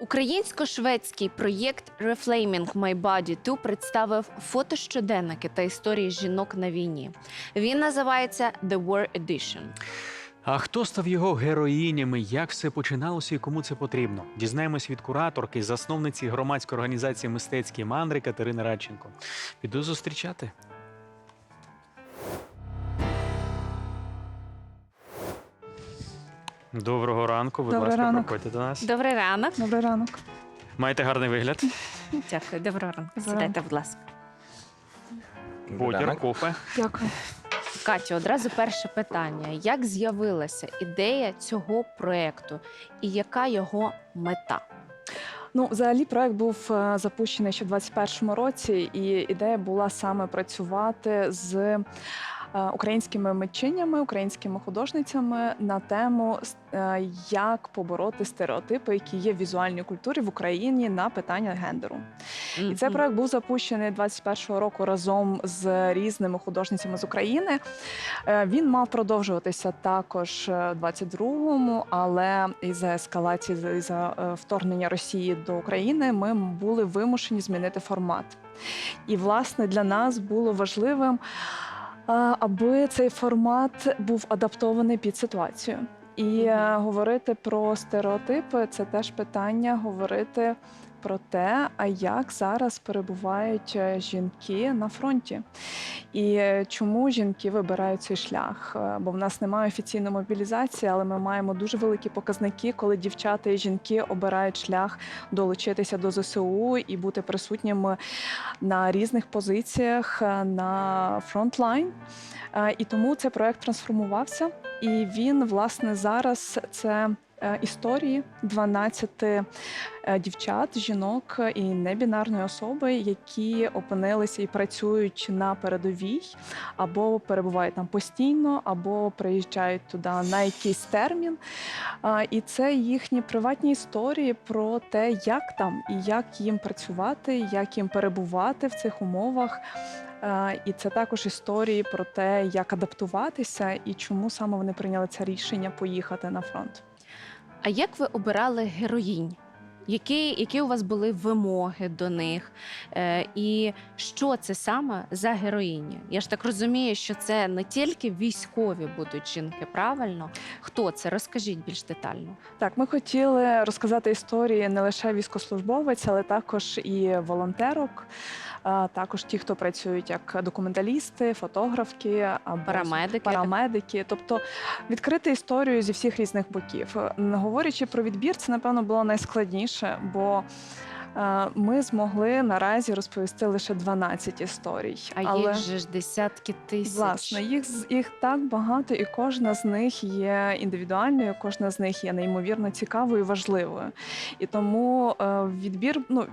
Українсько-шведський проєкт Reflaming My Body 2 представив фотощоденники та історії жінок на війні. Він називається The War Edition. А хто став його героїнями? Як все починалося і кому це потрібно? Дізнаємось від кураторки, засновниці громадської організації мистецькі мандри Катерини Радченко. Піду зустрічати. Доброго ранку, будь Добрий ласка, ранок. проходьте до нас. Добрий ранок. Добрий ранок. Маєте гарний вигляд. Дякую, доброго ранку. Доброго Сідайте, будь ласка. Бодір, кофе. Дякую. Катю, одразу перше питання: як з'явилася ідея цього проєкту і яка його мета? Ну, взагалі, проект був е, запущений ще в 2021 році, і ідея була саме працювати з українськими митчинями, українськими художницями на тему е, як побороти стереотипи, які є в візуальній культурі в Україні на питання гендеру. І цей проект був запущений 21-го року разом з різними художницями з України. Е, Він мав продовжуватися також е, в 22-му, але із-за ескалації із за е, вторгнення Росії до України ми були вимушені змінити формат. І власне для нас було важливим, аби цей формат був адаптований під ситуацію. І mm -hmm. говорити про стереотипи це теж питання говорити про те, а як зараз перебувають е, жінки на фронті, і е, чому жінки вибирають цей шлях. Е, Бо в нас немає офіційної мобілізації, але ми маємо дуже великі показники, коли дівчата і жінки обирають шлях долучитися до ЗСУ і бути присутніми на різних позиціях на фронтлайн. І тому цей проект трансформувався. І він, власне, зараз це історії 12 е, дівчат, жінок і небінарної особи, які опинилися і працюють на передовій, або перебувають там постійно, або приїжджають туди на якийсь термін. І це їхні приватні історії про те, як там і як їм працювати, як їм перебувати в цих умовах. Е, І це також історії про те, як адаптуватися і чому саме вони прийняли це рішення поїхати на фронт. А як ви обирали героїнь? Які, які у вас були вимоги до них? Е, і що це саме за героїні? Я ж так розумію, що це не тільки військові будуть жінки, правильно? Хто це? Розкажіть більш детально. Так, ми хотіли розказати історії не лише військовослужбовець, але також і волонтерок, а також ті, хто працюють як документалісти, фотографки або Парамедики. парамедики. Тобто відкрити історію зі всіх різних боків. Говорячи про відбір, це напевно було найскладніше, бо е, ми змогли наразі розповісти лише 12 історій. А але... їх же ж десятки тисяч. Власне, їх їх так багато, і кожна з них є індивідуальною, кожна з них є неймовірно цікавою і важливою. І тому е, відбір, ну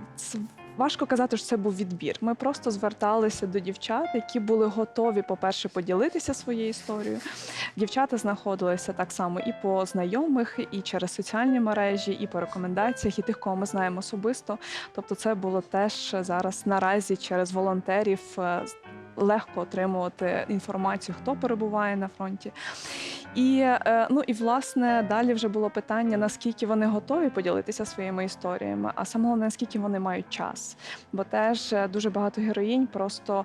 важко казати, що це був відбір. Ми просто зверталися до дівчат, які були готові, по-перше, поділитися своєю історією. Дівчата знаходилися так само і по знайомих, і через соціальні мережі, і по рекомендаціях, і тих, кого ми знаємо особисто. Тобто, це було теж зараз наразі через волонтерів. Легко отримувати інформацію, хто перебуває на фронті. І е, ну і власне далі вже було питання, наскільки вони готові поділитися своїми історіями, а саме головне, наскільки вони мають час. Бо теж е, дуже багато героїнь просто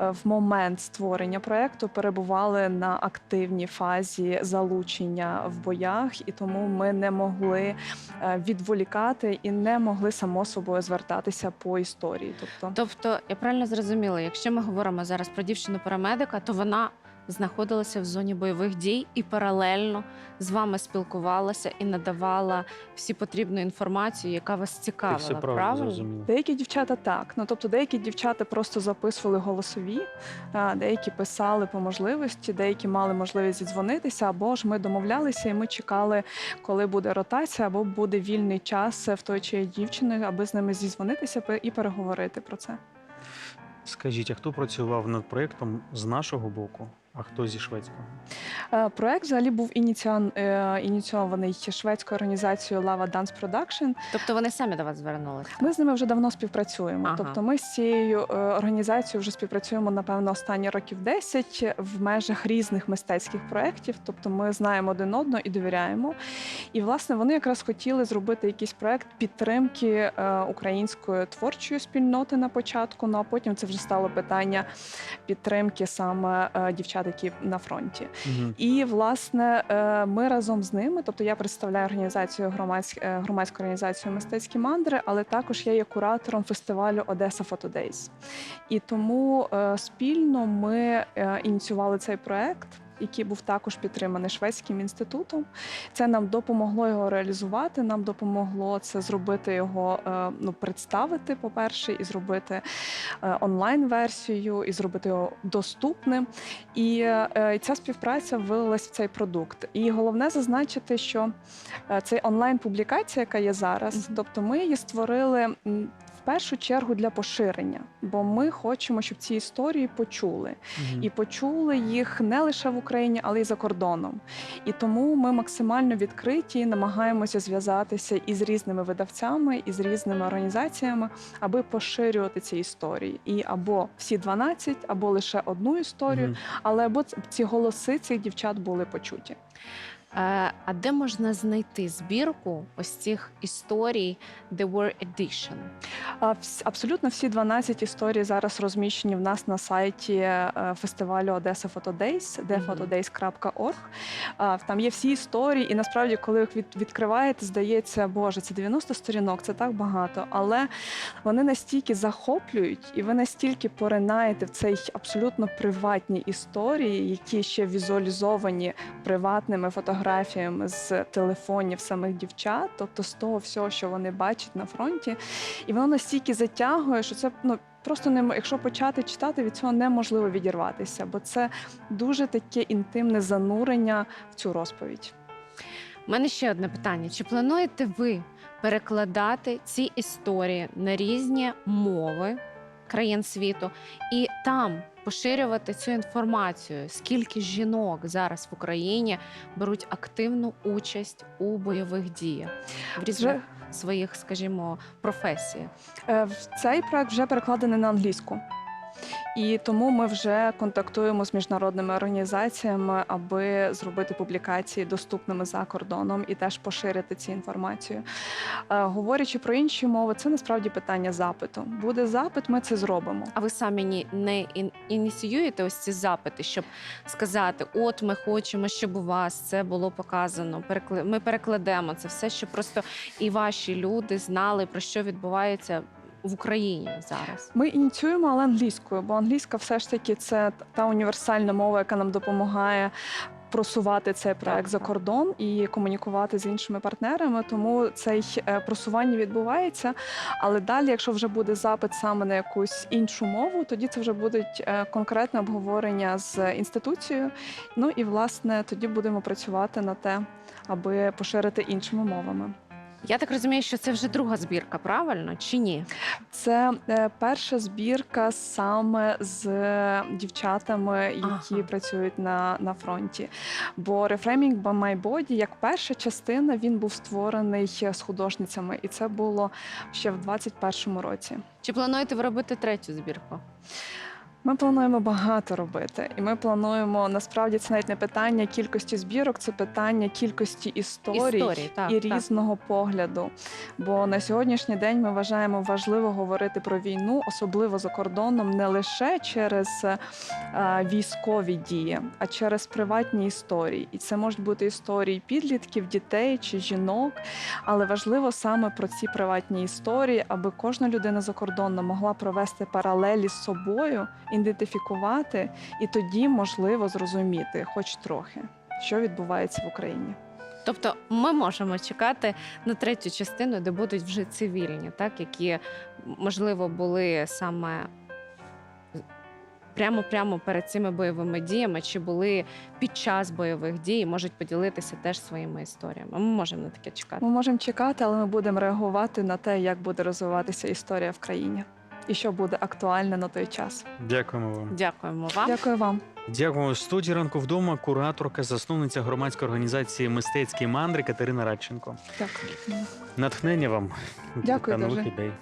е, в момент створення проекту перебували на активній фазі залучення в боях, і тому ми не могли відволікати і не могли само собою звертатися по історії. Тобто Тобто, я правильно зрозуміла, якщо ми говоримо зараз про дівчину парамедика, то вона знаходилася в зоні бойових дій і паралельно з вами спілкувалася і надавала всі потрібну інформацію, яка вас Ти цікавила. все правильно правильно? Деякі дівчата так. Ну тобто деякі дівчата просто записували голосові, а деякі писали по можливості, деякі мали можливість зідзвонитися, або ж ми домовлялися, і ми чекали, коли буде ротація, або буде вільний час в той чи дівчини, аби з ними зізвонитися і переговорити про це. Скажіть, а хто працював над проєктом з нашого боку? А хто зі шведського? Е, Проект взагалі був ініціан, е, ініційований шведською організацією Lava Dance Production. Тобто вони самі до вас звернулися? Ми з ними вже давно співпрацюємо. Ага. Тобто, ми з цією е, організацією вже співпрацюємо напевно останні років 10 в межах різних мистецьких проєктів. Тобто, ми знаємо один одного і довіряємо. І власне вони якраз хотіли зробити якийсь проект підтримки української творчої спільноти на початку. Ну а потім це вже стало питання підтримки саме дівчат, які на фронті. Угу. І власне е, ми разом з ними, тобто я представляю організацію громадськ, е, громадську організацію мистецькі мандри, але також я є куратором фестивалю Одеса Фотодейс. І тому е, спільно ми ініціювали цей проект. Який був також підтриманий шведським інститутом, це нам допомогло його реалізувати. Нам допомогло це зробити його, е, ну представити, по-перше, і зробити е, онлайн-версію, і зробити його доступним. І е, ця співпраця вилилась в цей продукт. І головне зазначити, що це онлайн-публікація, яка є зараз, тобто ми її створили. Першу чергу для поширення, бо ми хочемо, щоб ці історії почули і почули їх не лише в Україні, але й за кордоном. І тому ми максимально відкриті, намагаємося зв'язатися із різними видавцями, і з різними організаціями, аби поширювати ці історії. І або всі 12, або лише одну історію, Мгм. але або ці голоси цих дівчат були почуті. Е, а де можна знайти збірку ось цих історій The War Edition? Абсолютно всі 12 історій зараз розміщені в нас на сайті е, фестивалю Одеса photodays.org. А, Там є всі історії, і насправді, коли їх відкриваєте, здається, боже, це 90 сторінок, це так багато. Але вони настільки захоплюють, і ви настільки поринаєте в цей абсолютно приватні історії, які ще візуалізовані приватними фотографіями з телефонів самих дівчат, тобто з того всього, що вони бачать на фронті. І воно настільки затягує, що це ну. Просто не якщо почати читати, від цього неможливо відірватися, бо це дуже таке інтимне занурення в цю розповідь. У мене ще одне питання: чи плануєте ви перекладати ці історії на різні мови країн світу і там поширювати цю інформацію? Скільки жінок зараз в Україні беруть активну участь у бойових діях в різних своїх, скажімо, професіях? Е, Цей проект вже перекладений на англійську. І тому ми вже контактуємо з міжнародними організаціями, аби зробити публікації доступними за кордоном і теж поширити цю інформацію. Е, Говорячи про інші мови, це насправді питання запиту. Буде запит, ми це зробимо. А ви самі не ініціюєте ось ці запити, щоб сказати: от ми хочемо, щоб у вас це було показано. Ми перекладемо це все, щоб просто і ваші люди знали про що відбувається в Україні зараз. Ми ініціюємо, але англійською, бо англійська все ж таки це та універсальна мова, яка нам допомагає. Просувати цей проект за кордон і комунікувати з іншими партнерами, тому цей е, просування відбувається. Але далі, якщо вже буде запит саме на якусь іншу мову, тоді це вже будуть е, конкретне обговорення з інституцією. Ну і власне тоді будемо працювати на те, аби поширити іншими мовами. Я так розумію, що це вже друга збірка, правильно чи ні? Це е, перша збірка саме з дівчатами, які Ага. працюють на, на фронті. Бо Reframing by My Body, як перша частина, він був створений з художницями, і це було ще в 21-му році. Чи плануєте ви робити третю збірку? Ми плануємо багато робити, і ми плануємо насправді це навіть не питання кількості збірок, це питання кількості історій. Історії, так, і так. різного погляду. Бо на сьогоднішній день ми вважаємо важливо говорити про війну, особливо за кордоном, не лише через е, військові дії, а через приватні історії. І це можуть бути історії підлітків, дітей чи жінок. Але важливо саме про ці приватні історії, аби кожна людина закордонна могла провести паралелі з собою, ідентифікувати, і тоді можливо зрозуміти, хоч трохи, що відбувається в Україні. Тобто ми можемо чекати на третю частину, де будуть вже цивільні, так які можливо були саме прямо прямо перед цими бойовими діями, чи були під час бойових дій, можуть поділитися теж своїми історіями. Ми можемо на таке чекати. Ми можемо чекати, але ми будемо реагувати на те, як буде розвиватися історія в країні. І що буде актуальне на той час. Дякуємо вам. Дякуємо вам. Дякую вам. Дякуємо. В студії ранку вдома кураторка, засновниця громадської організації Мистецькі мандри Катерина Радченко. Дякую. Натхнення вам Дякую та нових дуже. ідей.